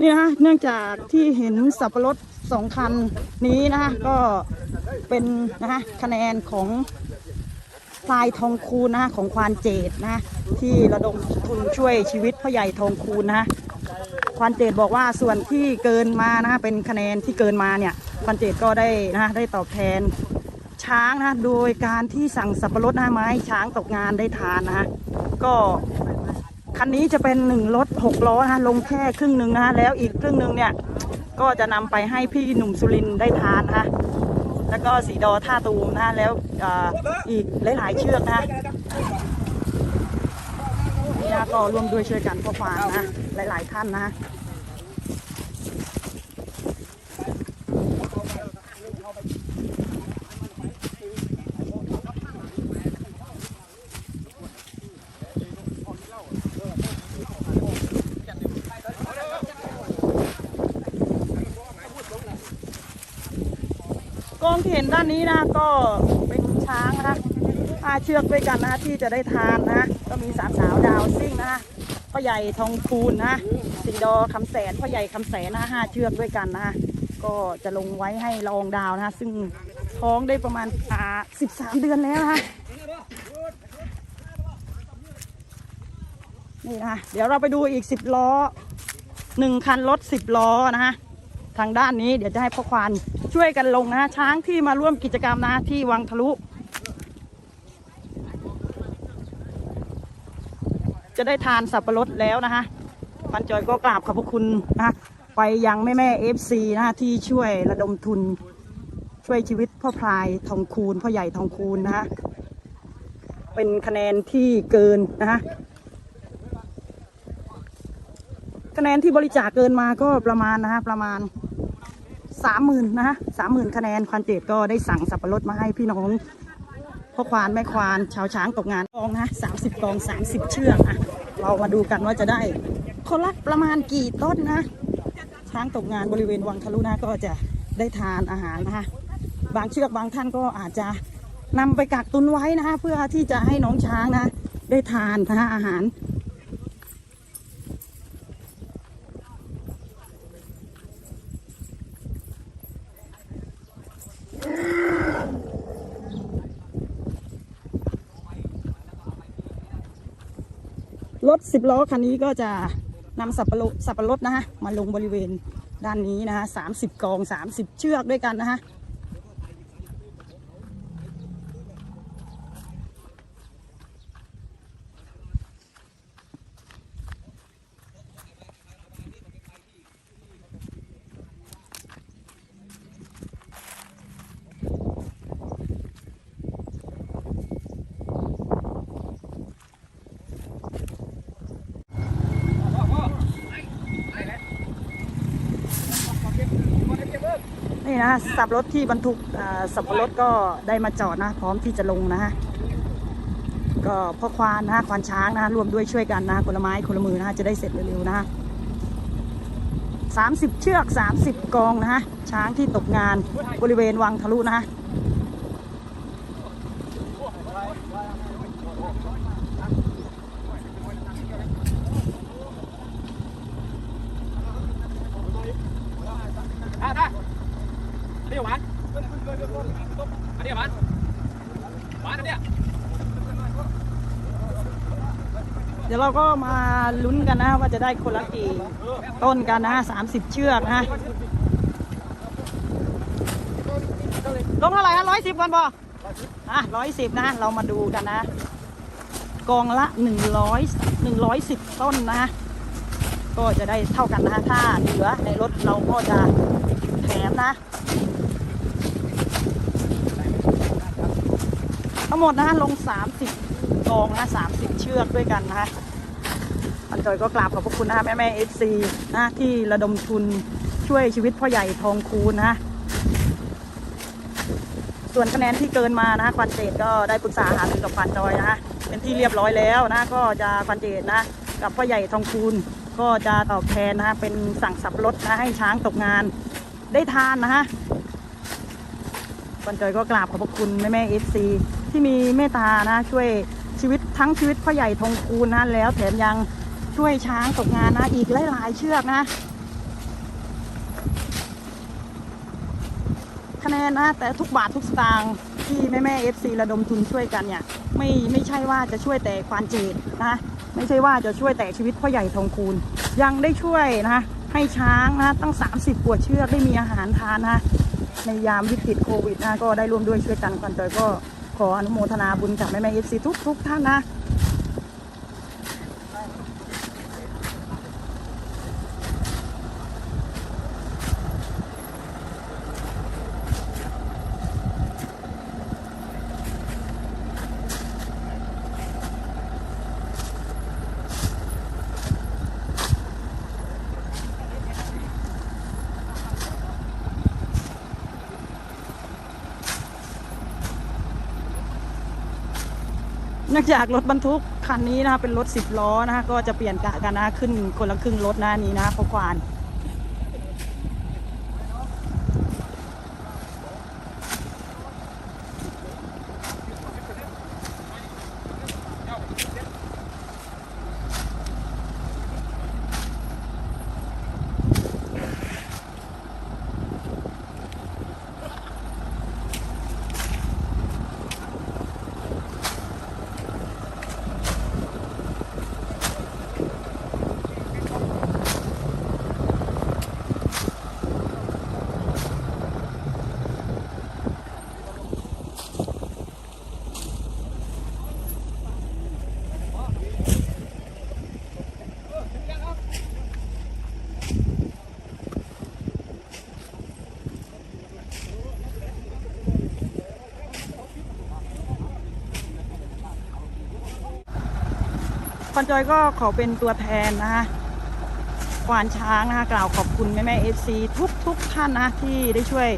นี่นะคะเนื่องจากที่เห็นสับปะรดสองคันนี้นะคะก็เป็นนะคะคะแนนของพลายทองคูณนะคะของควานเจดนะะที่ระดมทุนช่วยชีวิตพ่อใหญ่ทองคูณนะคะควานเจดบอกว่าส่วนที่เกินมานะคะเป็นคะแนนที่เกินมาเนี่ยควานเจดก็ได้นะคะได้ตอบแทนช้างนะโดยการที่สั่งสับปะรดนะคะมาให้ช้างตกงานได้ทานนะคะก็ คันนี้จะเป็นหนึ่งรถหกล้อนะลงแค่ครึ่งหนึ่งนะฮะแล้วอีกครึ่งหนึ่งเนี่ยก็จะนำไปให้พี่หนุ่มสุรินได้ทานนะคะแล้วก็สีดอท่าตูมนะฮะแล้วอ,อีกหลายๆเชือกนะนี่นะก็ร่วมด้วยช่วยกันพ่อควานนะหลาย ๆ ท่านนะ กองที่เห็นด้านนี้นะก็เป็นช้างนะคะอาเชือกด้วยกันนะที่จะได้ทานนะก็มีสามสาวดาวซิ่งนะพ่อใหญ่ทองคูณนะสีดอคำแสนพ่อใหญ่คำแสนนะห้าเชือกด้วยกันนะก็จะลงไว้ให้ลองดาวนะซึ่งท้องได้ประมาณอ่าสิบสามเดือนแล้วนะคะนี่นะคะเดี๋ยวเราไปดูอีกสิบล้อหนึ่งคันรถสิบล้อนะคะทางด้านนี้เดี๋ยวจะให้พ่อควาน ช่วยกันลงนะช้างที่มาร่วมกิจกรรมนะที่วังทะลุ จะได้ทานสับปะรดแล้วนะคะพันจอยก็กราบขอบพระคุณนะไปยังแม่แม่เอฟซีนะที่ช่วยระดมทุน ช่วยชีวิตพ่อพลายทองคูณพ่อใหญ่ทองคูณนะคะเป็นคะแนนที่เกินนะคะคะแนนที่บริจาคเกินมาก็ประมาณนะคะประมาณ สามหมื่นนะฮะสามหมื่นคะแนนควานเจดก็ได้สั่งสับปะรดมาให้พี่น้องพ่อควานแม่ควานชาวช้างตกงานกองนะสามสิบกองสามสิบเชือกอะเรามาดูกันว่าจะได้คนละประมาณกี่ต้นนะ ช้างตกงานบริเวณวังทะลุนะก็จะได้ทานอาหารนะคะบางเชือกบางท่านก็อาจจะนำไปกักตุนไว้นะคะเพื่อที่จะให้น้องช้างนะได้ทานนะคะอาหาร รถสิบล้อคันนี้ก็จะนำสับปะรดสับปะรดนะฮะมาลงบริเวณด้านนี้นะฮะสามสิบกองสามสิบเชือกด้วยกันนะฮะ นี่นะสับรถที่บรรทุกสับปะรดก็ได้มาจอดนะ พร้อมที่จะลงนะฮะก็พ่อควานนะควานช้างนะร่วมด้วยช่วยกันนะคนละไม้คนละมือนะจะได้เสร็จเร็วๆนะฮะสามสิบเชือกสามสิบกองนะฮะช้างที่ตกงานบริเวณวังทะลุนะฮะ ได้ได้อันนี้หวานอันนี้หวานหวานอันเนี้ย เดี๋ยวเราก็มาลุ้นกันนะว่าจะได้คนละกี่ต้นกันนะสามสิบเชือกนะลงเท่าไหร่ฮะร้อยสิบวันบออะร้อยสิบนะ เรามาดูกันนะ กองละหนึ่งร้อยหนึ่งร้อยสิบต้นนะ ก็จะได้เท่ากันนะถ้าเหลือในรถเราก็จะแถมนะทั้งหมดนะลง30 กองนะ30เชือกด้วยกันนะคะอันจอยก็กราบขอบพระคุณนะคะแม่แม่เอฟซีนะที่ระดมทุนช่วยชีวิตพ่อใหญ่ทองคูณนะส่วนคะแนนที่เกินมานะควันเจตก็ได้ปรึกษาหารือกับควันจอยนะเป็นที่เรียบร้อยแล้วนะก็จะควันเจตนะกับพ่อใหญ่ทองคูณก็จะตอบแทนนะเป็นสั่งสับรถนะให้ช้างตกงานได้ทานนะฮะก่อนจอยก็กราบขอบพระคุณแม่แม่เอฟซีที่มีเมตตานะช่วย ชีวิตทั้งชีวิตพ่อใหญ่ทองคูณนะแล้วแถมยังช่วยช้างตกงานนะอีกหลายๆเชือกนะคะแนนนะแต่ทุกบาททุกสตางค์ที่แม่แม่เอฟซีระดมทุนช่วยกันเนี่ยไม่ไม่ใช่ว่าจะช่วยแต่ความเจดนะไม่ใช่ว่าจะช่วยแต่ชีวิตพ่อใหญ่ทองคูณ ยังได้ช่วยนะให้ช้างนะตั้ง 30กวดเชือกได้มีอาหารทานนะในยามวิกฤตโควิดนะก็ได้ร่วมด้วยช่วยกันกันโดยก็ ขออนุโมทนาบุญกับแม่แม่เอฟซีทุกทุกท่านนะ เนื่องจากรถบรรทุกคันนี้นะคะเป็นรถสิบล้อนะคะก็จะเปลี่ยนกะกันนะขึ้นคนละครึ่งรถหน้านี้นะพราะควาน อนจอยก็ขอเป็นตัวแทนนะคะควานช้างนะคะกล่าวขอบคุณแม่แม่เอฟซีทุกทุกท่านนะที่ได้ช่วย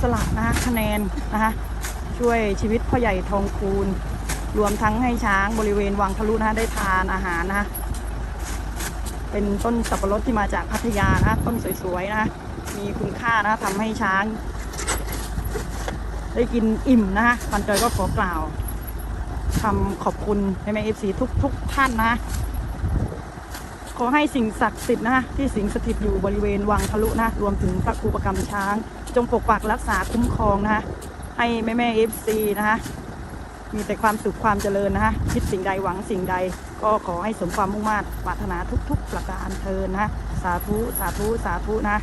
สละนะคะคะแนนนะคะช่วยชีวิตพ่อใหญ่ทองคูณ รวมทั้งให้ช้างบริเวณวังทะลุนะคะได้ทานอาหารนะคะเป็นต้นสับปะรดที่มาจากพัทยานะะต้นสวยๆนะะมีคุณค่านะะทำให้ช้าง ได้กินอิ่มนะคะคอนจอยก็ขอกล่าว คำขอบคุณแม่แม่เอฟซีทุกทุกท่านนะ ขอให้สิ่งศักดิ์สิทธิ์นะที่สิงสถิตอยู่บริเวณวังทะลุนะ รวมถึงพระครูประกรรมช้าง จงปกปักรักษาคุ้มครองนะให้แม่แม่เอฟซีนะคะมีแต่ความสุขความเจริญนะคิดสิ่งใดหวังสิ่งใด ก็ขอให้สมความมุ่งมา่ปรารถนาทุก ๆ ประการเทินนะ สาธุ สาธุ สาธุนะ